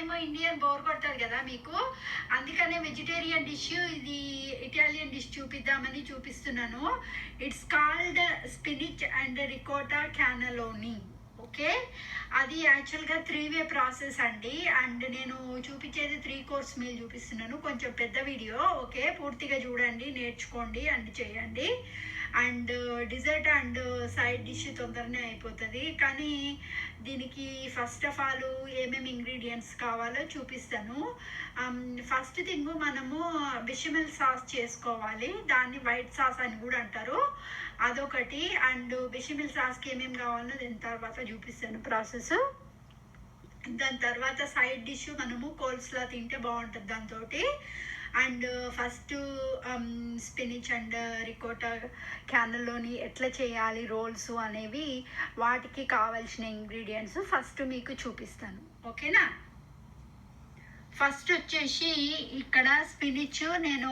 ఏమో Indian bore కొడతారు కదా మీకు. అందుకనే వెజిటేరియన్ డిష్ ఇది ఇటాలియన్ డిష్ చూపిద్దామని చూపిస్తున్నాను. It's called spinach and ricotta cannelloni okay అది యాక్చువల్గా త్రీ వే ప్రాసెస్ అండి. అండ్ నేను చూపించేది త్రీ కోర్స్ మీల్ చూపిస్తున్నాను. కొంచెం పెద్ద వీడియో ఓకే పూర్తిగా చూడండి నేర్చుకోండి అండ్ చేయండి. And dessert and side dish తొందరనే అయిపోతుంది. కానీ దీనికి ఫస్ట్ ఆఫ్ ఆల్ ఏమేమి ఇంగ్రీడియంట్స్ కావాలో చూపిస్తాను. Um, ఫస్ట్ థింగ్ మనము బిషమిల్ సాస్ చేసుకోవాలి. దాన్ని వైట్ సాస్ అని కూడా అంటారు. అదొకటి. అండ్ బిషమిల్ సాస్కి ఏమేమి కావాలో దీని తర్వాత చూపిస్తాను ప్రాసెస్. దాని తర్వాత సైడ్ డిష్ మనము కోల్స్లా తింటే బాగుంటుంది దాంతో and first um, spinach and ricotta cannelloni ఎట్లా చేయాలి రోల్స్ అనేవి వాటికి కావాల్సిన ఇంగ్రీడియంట్స్ ఫస్ట్ మీకు చూపిస్తాను. ఓకేనా? ఫస్ట్ వచ్చేసి ఇక్కడ స్పినిచ్ నేను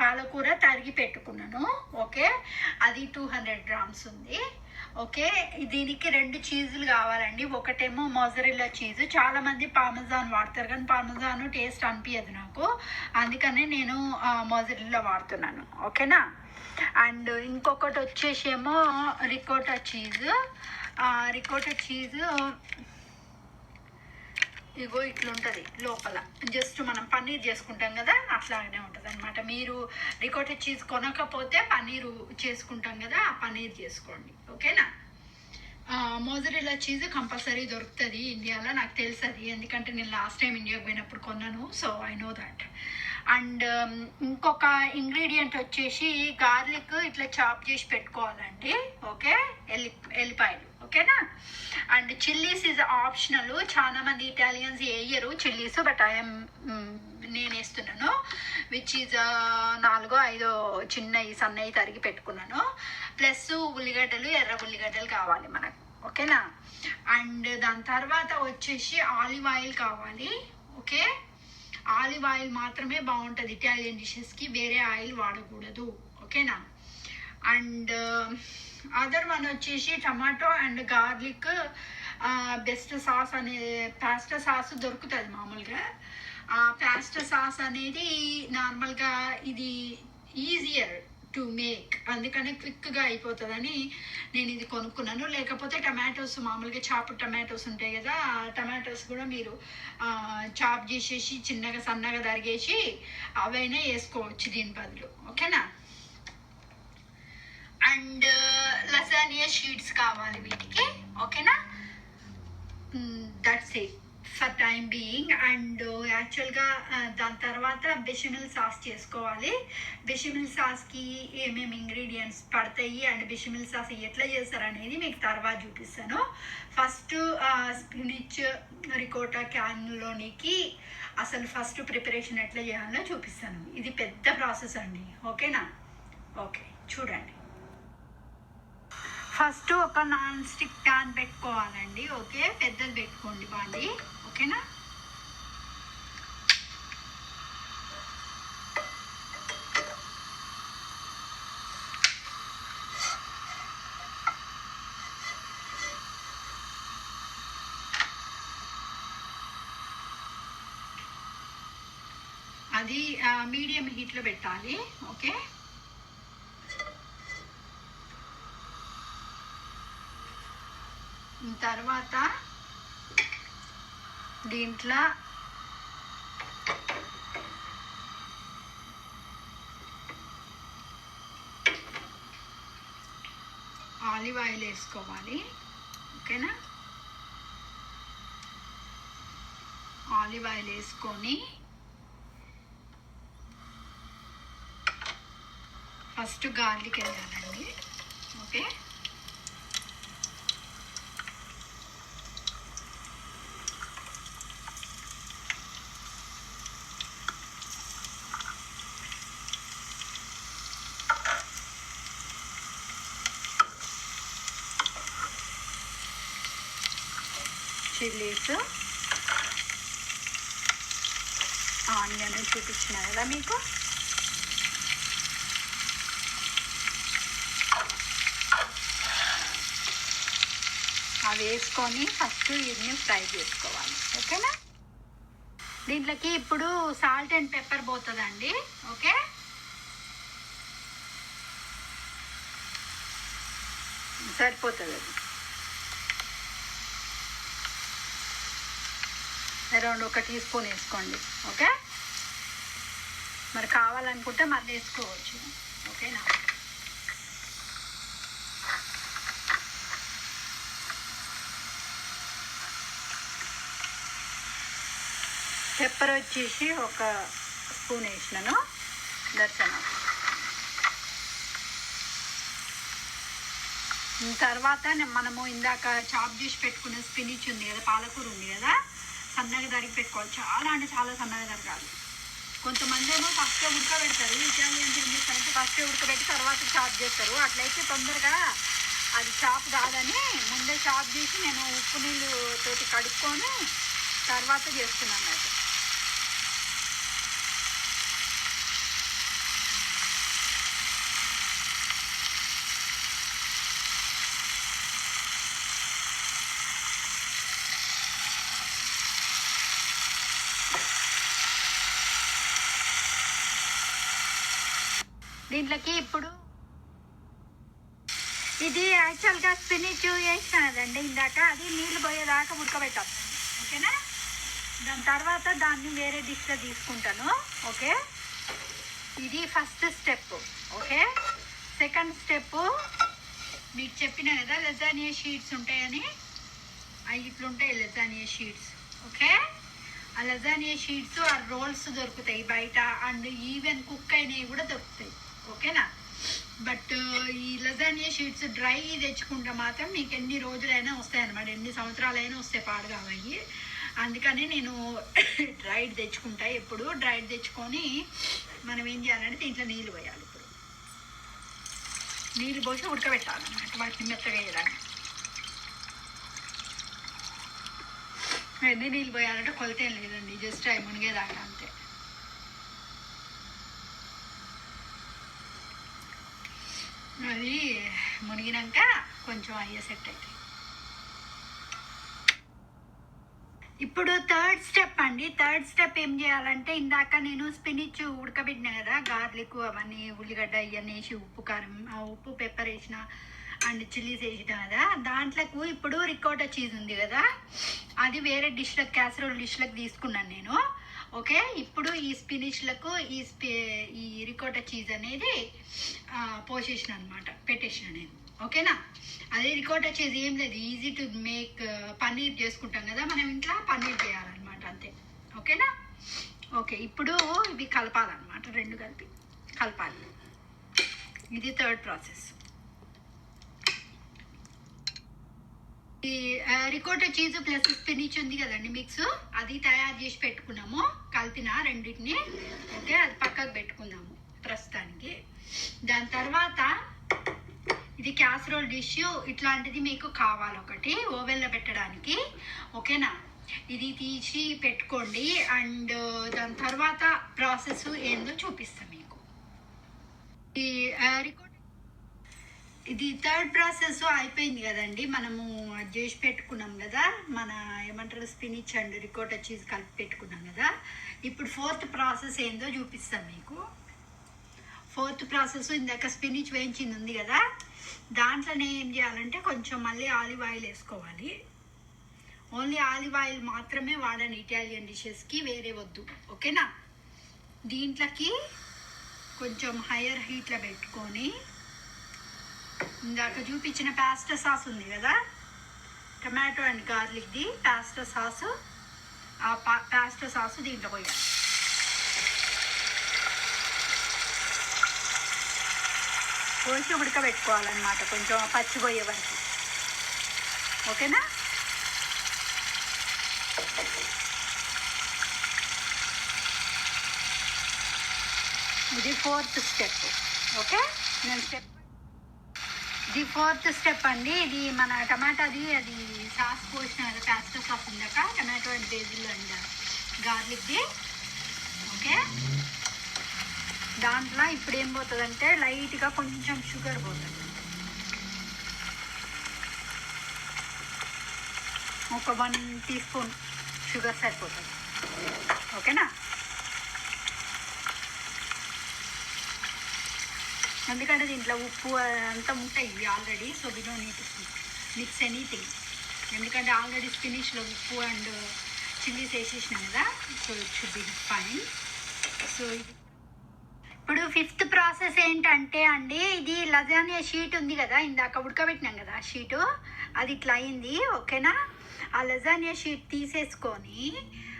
పాలకూర తరిగి పెట్టుకున్నాను. ఓకే? అది టూ హండ్రెడ్ గ్రామ్స్ ఉంది. ఓకే? దీనికి రెండు చీజులు కావాలండి. ఒకటేమో మొజరిల్లా చీజ్. చాలా మంది పామజాన్ వాడతారు కానీ పామజాన్ టేస్ట్ అనిపించదు నాకు. అందుకనే నేను మొజరిల్లా వాడుతున్నాను. ఓకేనా? అండ్ ఇంకొకటి వచ్చేసి ఏమో రికోటా చీజ్. రికోటా చీజ్ ఇగో ఇట్లుంటుంది లోపల. జస్ట్ మనం పన్నీర్ చేసుకుంటాం కదా అట్లాగనే ఉంటుంది అనమాట మీరు రికార్డెడ్ చీజ్ కొనకపోతే పన్నీరు చేసుకుంటాం కదా ఆ పన్నీర్ చేసుకోండి. ఓకేనా? మోజరిల్లా చీజ్ కంపల్సరీ దొరుకుతుంది ఇండియాలో నాకు తెలుసు అది ఎందుకంటే నేను లాస్ట్ టైం ఇండియాకి పోయినప్పుడు కొన్నాను so I know that. And ఇంకొక ఇంగ్రీడియంట్ వచ్చేసి గార్లిక్ ఇట్లా చాప్ చేసి పెట్టుకోవాలండి. ఓకే? ఎల్లి ఎల్లిపాయలు. ఓకేనా? అండ్ చిల్లీస్ ఇస్ ఆప్షనల్ చాలా మంది ఇటాలియన్స్ వేయరు చిల్లీస్ బట్ ఐఎమ్ నేను వేస్తున్నాను. విచ్ ఈజ్ నాలుగో ఐదో చిన్న సన్నవి తరిగి పెట్టుకున్నాను. ప్లస్ ఉల్లిగడ్డలు ఎర్ర ఉల్లిగడ్డలు కావాలి మనకు. ఓకేనా? అండ్ దాని తర్వాత వచ్చేసి ఆలివ్ ఆయిల్ కావాలి. ఓకే? ఆలివ్ ఆయిల్ మాత్రమే బాగుంటుంది ఇటాలియన్ డిషెస్కి వేరే ఆయిల్ వాడకూడదు. ఓకేనా? అండ్ అదర్ వన్ వచ్చేసి tomato and garlic best sauce అనే పాస్టా సాస్ దొరుకుతుంది మామూలుగా. ఆ పాస్టా సాస్ అనేది నార్మల్గా ఇది ఈజియర్ టు మేక్ అందుకని క్విక్గా అయిపోతుందని నేను ఇది కొనుక్కున్నాను. లేకపోతే టమాటోస్ మామూలుగా చాప్ టమాటోస్ ఉంటాయి కదా ఆ టమాటోస్ కూడా మీరు చాప్ చేసేసి చిన్నగా సన్నగా తరిగేసి అవైనా వేసుకోవచ్చు దీని బదులు. ఓకేనా? అండ్ లసానియా షీట్స్ కావాలి వీటికి. ఓకేనా? That's it for time being and యాక్చువల్గా దాని తర్వాత బెషమిల్ సాస్ చేసుకోవాలి. బెషమిల్ సాస్కి ఏమేమి ఇంగ్రీడియంట్స్ పడతాయి అండ్ బెషమిల్ సాస్ ఎట్లా చేస్తారు అనేది మీకు తర్వాత చూపిస్తాను. ఫస్ట్ స్పినిచ్ రికోటా క్యాన్లోనికి అసలు ఫస్ట్ ప్రిపరేషన్ ఎట్లా చేయాలో చూపిస్తాను. ఇది పెద్ద ప్రాసెస్ అండి. ఓకేనా? ఓకే చూడండి. ఫస్ట్ ఒక నాన్ స్టిక్ ప్యాన్ పెట్టుకోవాలండి ఓకే? పెద్దది పెట్టుకోండి బాండి ఓకేనా? అది మీడియం హీట్లో పెట్టాలి ఓకే? తర్వాత దీంట్లో ఆలివ్ ఆయిల్ వేసుకోవాలి. ఓకేనా? ఆలివ్ ఆయిల్ వేసుకొని ఫస్ట్ గార్లిక్ వేయాలండి. ఓకే చిల్లీస్ ఆనియన్ చూపించిన కదా మీకు? అవి వేసుకొని ఫస్ట్ ఇవన్నీ ఫ్రై చేసుకోవాలి. ఓకేనా? దీంట్లోకి ఇప్పుడు సాల్ట్ అండ్ పెప్పర్ పోతుందండి. ఓకే? సరిపోతుంది. అది అరౌండ్ ఒక టీ స్పూన్ వేసుకోండి. ఓకే? మరి కావాలనుకుంటే మళ్ళీ వేసుకోవచ్చు ఓకేనా? పెప్పర్ వచ్చేసి ఒక స్పూన్ వేసినాను. దర్శనం. తర్వాత మనము ఇందాక చాప్ చేసి పెట్టుకున్న స్పినిచ్ ఉంది కదా పాలకూర ఉంది కదా సన్నగా తరిగి పెట్టుకోవాలి. చాలా అంటే చాలా సన్నగా తరగాలి. కొంతమంది ఏమో ఫస్ట్ ఉడకబెడతారు ఇటాలియన్స్ ఏం చేస్తారంటే ఫస్ట్ ఉడకబెట్టి తర్వాత చాప్ చేస్తారు. అట్లయితే తొందరగా అది చాప్ కాదని ముందే చాప్ చేసి నేను ఉప్పు నీళ్ళు తోటి కడుక్కొని తర్వాత చేస్తున్నాను అన్నట్టు దీంట్లోకి ఇప్పుడు ఇది యాక్చువల్గా స్పినిచ్ వేసినదండి ఇందాక అది నీళ్ళు పోయేదాకా ఉడకబెట్టాం. ఓకేనా? దాని తర్వాత దాన్ని వేరే డిష్లో తీసుకుంటాను. ఓకే? ఇది first step okay? Second step మీకు చెప్పిన కదా లెజానియా షీట్స్ ఉంటాయని. అవి ఇట్లుంటాయి లెజానియా షీట్స్ ఓకే? ఆ లెజానియా షీట్స్ ఆ రోల్స్ దొరుకుతాయి బయట. అండ్ ఈవెన్ కుక్ అయినవి కూడా దొరుకుతాయి. ఓకేనా? బట్ ఈ లజానియా షీట్స్ డ్రై తెచ్చుకుంటే మాత్రం మీకు ఎన్ని రోజులైనా వస్తాయి అనమాట ఎన్ని సంవత్సరాలైనా వస్తాయి పాడు కావాలి అందుకని నేను డ్రైడ్ తెచ్చుకుంటా. ఎప్పుడు డ్రైడ్ తెచ్చుకొని మనం ఏం చేయాలంటే దీంట్లో నీళ్ళు పోయాలి ఇప్పుడు. నీళ్ళు పోసి ఉడకబెట్టాలన్నమాట వాటిని మెత్తగా వేయడానికి ఎన్ని నీళ్ళు పోయాలంటే కొలత ఏం లేదండి జస్ట్ అవి మునిగేదాకా అంతే. అది మునిగినాక కొంచెం అయ్యే సెట్ అవుతాయి ఇప్పుడు థర్డ్ స్టెప్ అండి. థర్డ్ స్టెప్ ఏం చేయాలంటే ఇందాక నేను స్పినిచ్ ఉడకబెట్టిన కదా గార్లిక్ అవన్నీ ఉల్లిగడ్డ ఇవన్నీ వేసి ఉప్పు కారం ఆ ఉప్పు పెప్పర్ వేసిన అండ్ చిల్లీస్ వేసిన కదా దాంట్లోకి ఇప్పుడు రికోటా చీజ్ ఉంది కదా అది వేరే డిష్లకు క్యాసరోల్ డిష్లకు తీసుకున్నాను నేను. ఓకే? ఇప్పుడు ఈ స్పినిచ్లకు ఈ స్పి ఈ రికోటా చీజ్ అనేది ఆ, పోసేసిన అనమాట పెట్టేసిన నేను ఓకేనా? అదే రికోటా చీజ్ ఏం లేదు. ఈజీ టు మేక్ పన్నీర్ చేసుకుంటాం కదా మనం ఇంట్లో పన్నీర్ చేయాలన్నమాట అంతే. ఓకేనా? ఓకే ఇప్పుడు ఇవి కలపాలన్నమాట రెండు కలిపి. కలపాలి. ఇది third process ricotta cheese plus spinach ఉంది కదండి మిక్స్ అది తయారు చేసి పెట్టుకున్నాము. కలిపిన రెండింటిని. ఓకే అది పక్కకు పెట్టుకుందాము ప్రస్తుతానికి. దాని తర్వాత ఇది క్యాసరోల్ డిష్ ఇట్లాంటిది మీకు కావాలి ఒకటి ఓవెన్లో పెట్టడానికి. ఓకేనా? ఇది తీసి పెట్టుకోండి. అండ్ దాని తర్వాత ప్రాసెస్ ఏందో చూపిస్తాం మీకు. ఈ ఇది థర్డ్ ప్రాసెస్ అయిపోయింది కదండి. మనము అది చేసి పెట్టుకున్నాం కదా. మన ఏమంటారు స్పినిచ్ అండ్ రికోటా చీజ్ కలిపి పెట్టుకున్నాం కదా. ఇప్పుడు ఫోర్త్ ప్రాసెస్ ఏందో చూపిస్తాం మీకు. ఫోర్త్ ప్రాసెస్ ఇందాక స్పినిచ్ వేయించింది ఉంది కదా. దాంట్లోనే ఏం చేయాలంటే కొంచెం మళ్ళీ ఆలివ్ ఆయిల్ వేసుకోవాలి. ఓన్లీ ఆలివ్ ఆయిల్ మాత్రమే వాడాను ఇటాలియన్ డిషెస్కి వేరే వద్దు. ఓకేనా? దీంట్లోకి కొంచెం హయ్యర్ హీట్లో పెట్టుకొని ఇందాక చూపించిన పాస్టా సాస్ ఉంది కదా? టమాటో అండ్ గార్లిక్ది పాస్టా సాస్ ఆ పా పాస్టా సాస్ దీంట్లో పోయాలి. పోసి ఉడకబెట్టుకోవాలన్నమాట. కొంచెం పచ్చిపోయే వరకు. ఓకేనా? ఇది ఫోర్త్ స్టెప్ ఓకే? నేను స్టెప్ ది ఫోర్త్ స్టెప్ అండి. ఇది మన టమాటాది అది సాస్ పోసిన ప్యాస్టర్ సాస్ ఉందాక టమాటో అండ్ బేజిల్ అండ్ గార్లిక్ది ఓకే. దాంట్లో ఇప్పుడు ఏం పోతుందంటే లైట్గా కొంచెం షుగర్ పోతుంది. ఒక వన్ టీ స్పూన్ షుగర్ సరిపోతుంది. ఓకేనా? ఎందుకంటే దీంట్లో ఉప్పు అంతా ఉంటాయి already so we don't need mix anything ఎందుకంటే ఆల్రెడీ స్పినిష్లో ఉప్పు అండ్ చిల్లీస్ వేసేసినాం కదా so it should be fine so ఇప్పుడు ఫిఫ్త్ ప్రాసెస్ ఏంటంటే అండి ఇది లజానియా షీట్ ఉంది కదా ఇందాక ఉడకబెట్టినాం కదా షీటు అది ఇట్లా అయింది ఓకేనా ఆ లజానియా షీట్ తీసేసుకొని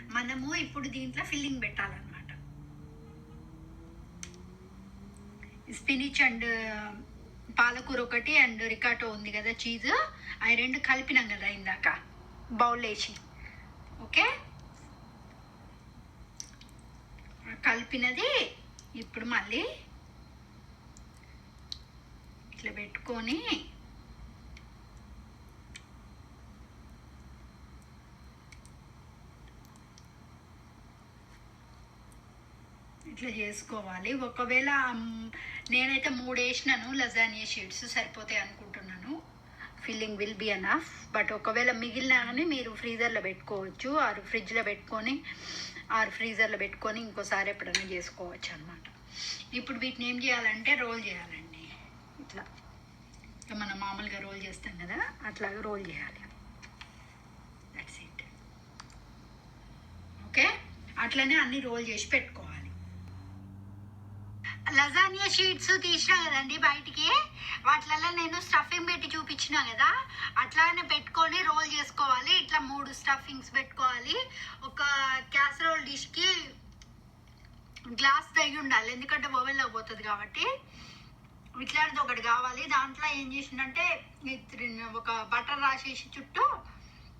మనము ఇప్పుడు దీంట్లో ఫిల్లింగ్ పెట్టాలి. స్పినిచ్ అండ్ uh, పాలకూర ఒకటి అండ్ రికాటో ఉంది కదా చీజ్ అవి రెండు కలిపినాం కదా ఇందాక. బౌల్ వేసి. ఓకే కలిపినది ఇప్పుడు మళ్ళీ ఇట్లా పెట్టుకొని ఇట్లా చేసుకోవాలి. ఒకవేళ నేనైతే మూడు వేసినాను లజానియా షీట్స్ సరిపోతాయి అనుకుంటున్నాను. Filling will be enough but ఒకవేళ మిగిలినా కానీ మీరు ఫ్రీజర్లో పెట్టుకోవచ్చు. ఆరు ఫ్రిడ్జ్లో పెట్టుకొని ఆరు ఫ్రీజర్లో పెట్టుకొని ఇంకోసారి ఎప్పుడైనా చేసుకోవచ్చు అనమాట ఇప్పుడు వీటిని ఏం చేయాలంటే రోల్ చేయాలండి. ఇట్లా. మనం మామూలుగా రోల్ చేస్తాం కదా అట్లాగా రోల్ చేయాలి. దట్స్ ఇట్ ఓకే అట్లనే అన్ని రోల్ చేసి పెట్టుకోవాలి. లజానియా షీట్స్ తీసినా కదండి బయటికి? వాటిలలో నేను స్టఫింగ్ పెట్టి చూపించిన కదా? అట్లానే పెట్టుకొని రోల్ చేసుకోవాలి. ఇట్లా మూడు స్టఫింగ్స్ పెట్టుకోవాలి. ఒక క్యాసరోల్ డిష్కి గ్లాస్ తగి ఉండాలి. ఎందుకంటే ఓవెన్లో పోతుంది కాబట్టి. ఇట్లాంటిది ఒకటి కావాలి. దాంట్లో ఏం చేసిందంటే ఒక బటర్ రాసేసి చుట్టూ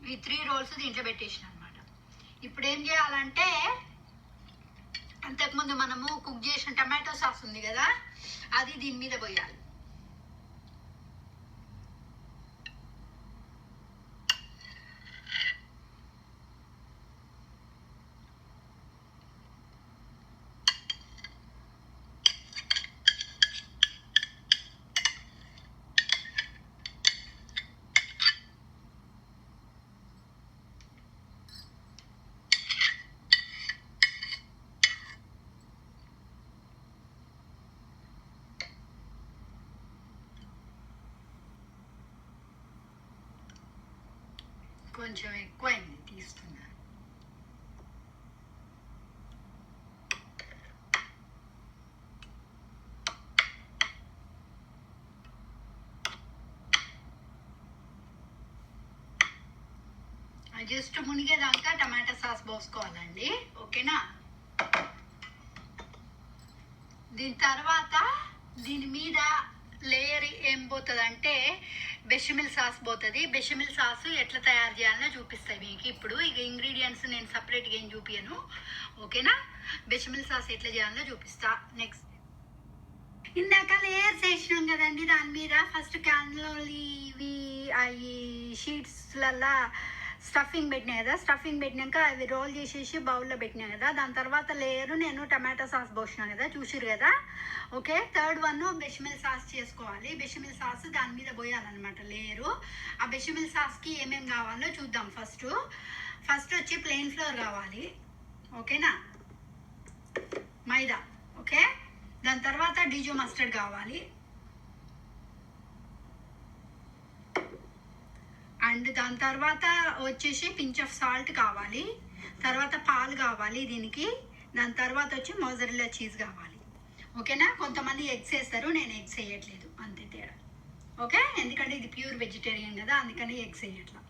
ఈ త్రీ రోల్స్ దీంట్లో పెట్టేసిన అనమాట ఇప్పుడు ఏం చేయాలంటే అంతకుముందు మనము కుక్ చేసిన టమాటో సాస్ ఉంది కదా అది దీని మీద పోయాలి. కొంచెం ఎక్కువైంది తీస్తున్నా. జస్ట్ మునిగేదాకా టమాటా సాస్ పోసుకోవాలండి ఓకేనా? దీని తర్వాత దీని మీద లేయర్ ఏం పోతుంది అంటే బెషమిల్ సాస్ పోతుంది. బెషమిల్ సాస్ ఎట్లా తయారు చేయాలో చూపిస్తాయి మీకు. ఇప్పుడు ఇక ఇంగ్రీడియంట్స్ నేను సపరేట్గా ఏం చూపించను ఓకేనా? బెషమిల్ సాస్ ఎట్లా చేయాలో చూపిస్తా. నెక్స్ట్ ఇందాక లేయర్స్ వేసినాం కదండి దాని మీద. ఫస్ట్ క్యాన్లో ఇవి అవి షీట్స్లల్లా స్టఫింగ్ పెట్టినా కదా స్టఫింగ్ పెట్టినాక అవి రోల్ చేసేసి బౌల్లో పెట్టినా కదా దాని తర్వాత లేయర్ నేను టమాటా సాస్ పోసినా కదా చూసిరు కదా? Okay third one bechamel sauce చేసుకోవాలి. బెషమిల్ సాస్ దాని మీద పోయాలన్నమాట లేయరు ఆ బెషమిల్ సాస్కి ఏమేమి కావాలో చూద్దాం ఫస్ట్ ఫస్ట్ వచ్చి ప్లెయిన్ ఫ్లోర్ కావాలి. ఓకేనా మైదా. ఓకే దాని తర్వాత డిజో మస్టర్డ్ కావాలి. అండ్ దాని తర్వాత వచ్చేసి పించ్ ఆఫ్ సాల్ట్ కావాలి. తర్వాత పాలు కావాలి దీనికి. దాని తర్వాత వచ్చి మొజరిల్లా చీజ్ కావాలి. ఓకేనా? కొంతమంది ఎగ్స్ వేస్తారు నేను ఎగ్స్ వేయట్లేదు. అంతే తేడా. ఓకే? ఎందుకంటే ఇది ప్యూర్ వెజిటేరియన్ కదా అందుకని ఎగ్స్ వేయట్లా.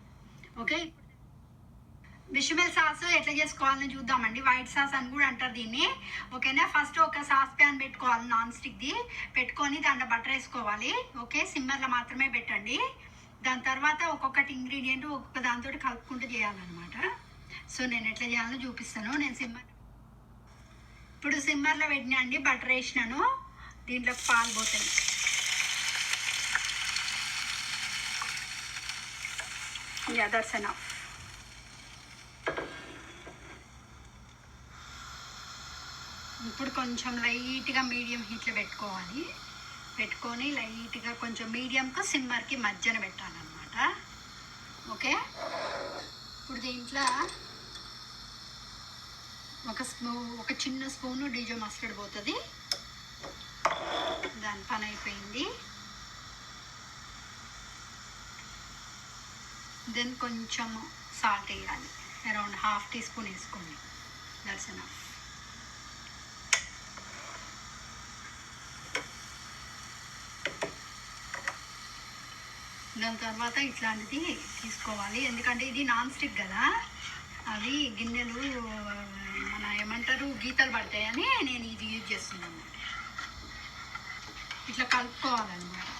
ఓకే? బిషమెల్ సాస్ ఎట్లా చేసుకోవాలని చూద్దామండి. వైట్ సాస్ అని కూడా అంటారు దీన్ని. ఓకేనా? ఫస్ట్ ఒక సాస్ ప్యాన్ పెట్టుకోవాలి నాన్ స్టిక్ది. పెట్టుకొని దాంట్లో బటర్ వేసుకోవాలి. ఓకే? సిమ్మర్లో మాత్రమే పెట్టండి. దాని తర్వాత ఒక్కొక్కటి ఇంగ్రీడియంట్ ఒక్కొక్క దాంతో కలుపుకుంటూ చేయాలన్నమాట. సో నేను ఎట్లా చేయాలో చూపిస్తాను. నేను సిమ్మర్ ఇప్పుడు సిమ్మర్లో పెట్టినా అండి బటర్ వేసినాను. దీంట్లో పాలు పోతాయి. యా ఇప్పుడు కొంచెం లైట్గా మీడియం హీట్లో పెట్టుకోవాలి. పెట్టుకొని లైట్గా కొంచెం మీడియంకు సిమ్మర్కి మధ్యన పెట్టాలన్నమాట. ఓకే? ఇప్పుడు దీంట్లో ఒక స్పూ ఒక చిన్న స్పూను డీజో మస్టర్డ్ పోతుంది. దాని పని అయిపోయింది. దెన్ కొంచెము సాల్ట్ వేయాలి. అరౌండ్ హాఫ్ టీ స్పూన్ వేసుకోండి. దట్స్ దాని తర్వాత ఇట్లాంటిది తీసుకోవాలి. ఎందుకంటే ఇది నాన్ స్టిక్ కదా. అవి గిన్నెలు మన ఏమంటారు గీతలు పడతాయని నేను ఇది యూజ్ చేస్తున్నాను. ఇట్లా కలుపుకోవాలన్నమాట.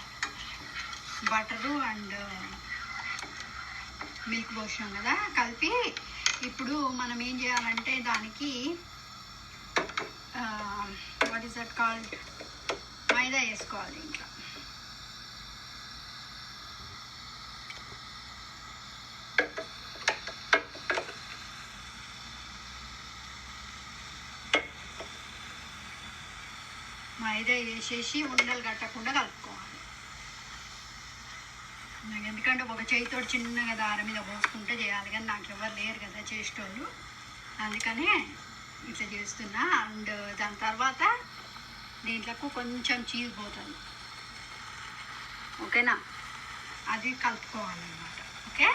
బటరు అండ్ మిల్క్ పోసినాం కదా కలిపి ఇప్పుడు మనం ఏం చేయాలంటే దానికి what is that called maida వేసుకోవాలి ఇంకా మైదా వేసేసి ఉండలు కట్టకుండా కలుపుకోవాలి. నాకు ఎందుకంటే ఒక చేయితో చిన్నగా దారి మీద పోసుకుంటే చేయాలి కానీ నాకు ఎవరు లేరు కదా చేసేటోళ్ళు. అందుకనే ఇట్లా చేస్తున్నా. అండ్ దాని తర్వాత దీంట్లోకి కొంచెం చీజ్ పోతుంది. ఓకేనా? అది కలుపుకోవాలన్నమాట. ఓకే?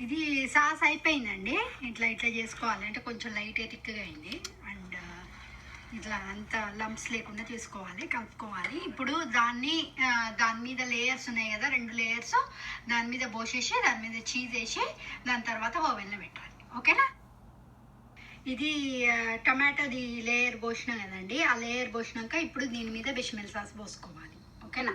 ఇది సాస్ అయిపోయిందండి. ఇట్లా ఇట్లా చేసుకోవాలి అంటే కొంచెం లైట్ థిక్గా అయింది. ఇట్లా అంత లంప్స్ లేకుండా తీసుకోవాలి కలుపుకోవాలి. ఇప్పుడు దాన్ని దాని మీద లేయర్స్ ఉన్నాయి కదా రెండు లేయర్స్ దాని మీద పోసేసి దాని మీద చీజ్ వేసి దాని తర్వాత ఓవెన్లో పెట్టాలి. ఓకేనా? ఇది టమాటోది లేయర్ పోసినాం కదండి ఆ లేయర్ పోసినాక ఇప్పుడు దీని మీద బెషమిల్ సాస్ పోసుకోవాలి. ఓకేనా?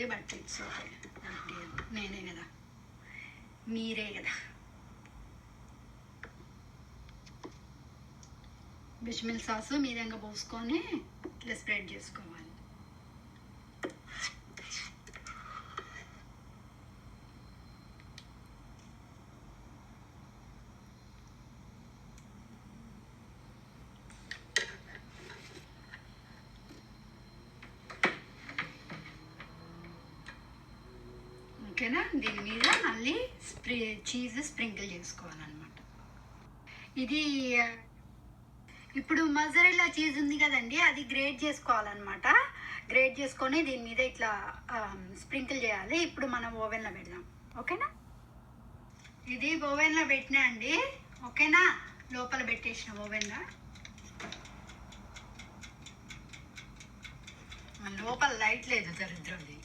మీరే బట్ ఇట్స్ ఓకే నేనే కదా. మీరే కదా. బిష్మిల్ సాసు మీదంగా పోసుకొని ఇట్లా స్ప్రెడ్ చేసుకోవాలి. ఓకేనా? దీని మీద మళ్ళీ స్ప్రీ చీజ్ స్ప్రింకిల్ చేసుకోవాలన్నమాట. ఇది ఇప్పుడు మజరెల్లా చీజ్ ఉంది కదండి అది గ్రేట్ చేసుకోవాలన్నమాట. గ్రేట్ చేసుకొని దీని మీద ఇట్లా స్ప్రింకిల్ చేయాలి. ఇప్పుడు మనం ఓవెన్లో పెడదాం. ఓకేనా? ఇది ఓవెన్లో పెట్టినా అండి. ఓకేనా? లోపల పెట్టేసిన ఓవెన్లో. లోపల లైట్ లేదు దరిద్రది.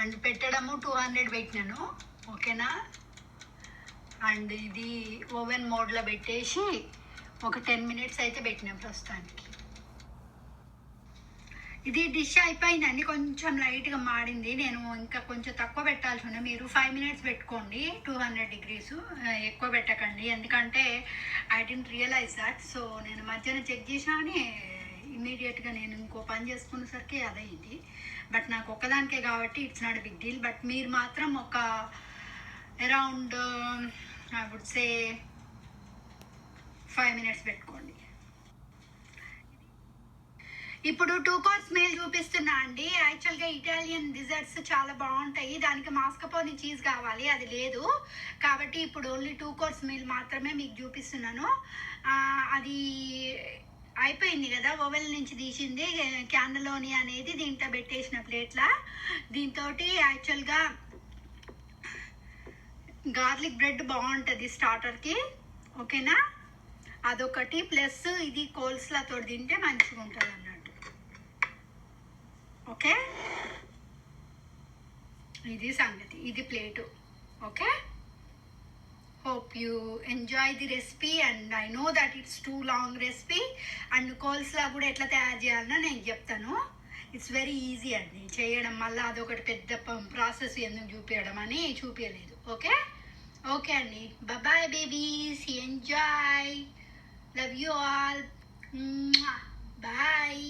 అండ్ పెట్టడము టూ హండ్రెడ్ పెట్టినాను ఓకేనా? అండ్ ఇది ఓవెన్ మోడ్లో పెట్టేసి ఒక టెన్ మినిట్స్ అయితే పెట్టినాం ప్రస్తుతానికి. ఇది డిష్ అయిపోయిందండి కొంచెం లైట్గా మాడింది నేను ఇంకా కొంచెం తక్కువ పెట్టాల్సి ఉండే మీరు ఫైవ్ మినిట్స్ పెట్టుకోండి టూ హండ్రెడ్ డిగ్రీస్. ఎక్కువ పెట్టకండి. ఎందుకంటే I didn't realise that. So నేను మధ్యాహ్నం చెక్ చేసినా అని ఇమీడియట్గా నేను ఇంకో పని చేసుకునేసరికి అదయింది బట్ నాకు ఒక్కదానికే కాబట్టి it's not big deal. But మీరు మాత్రం ఒక around I would say five minutes పెట్టుకోండి. ఇప్పుడు టూ కోర్స్ మీల్ చూపిస్తున్నా అండి. యాక్చువల్గా ఇటాలియన్ డిజర్ట్స్ చాలా బాగుంటాయి. దానికి మాస్కపోని చీజ్ కావాలి అది లేదు. కాబట్టి ఇప్పుడు ఓన్లీ టూ కోర్స్ మీల్ మాత్రమే మీకు చూపిస్తున్నాను. అది అయిపోయింది కదా ఓవెల్ నుంచి తీసింది క్యాండలోని అనేది దీంట్లో పెట్టేసిన ప్లేట్లా. దీంతో యాక్చువల్గా గార్లిక్ బ్రెడ్ బాగుంటుంది స్టార్టర్కి ఓకేనా? అదొకటి ప్లస్ ఇది కోల్స్లాతో తింటే మంచిగా ఉంటుంది అన్నట్టు. ఓకే? ఇది సంగతి ఇది plate okay? Hope you enjoy the recipe and I know that it's too long recipe and coleslaw కూడా ఎట్లా తయారు చేయాలనో నేను చెప్తాను. ఇట్స్ వెరీ ఈజీ అండి. చేయడం మళ్ళీ అదొకటి పెద్ద ప్రాసెస్ ఎందుకు చూపించడం అని చూపించలేదు ఓకే? ఓకే అండి. Bye babies enjoy love you all bye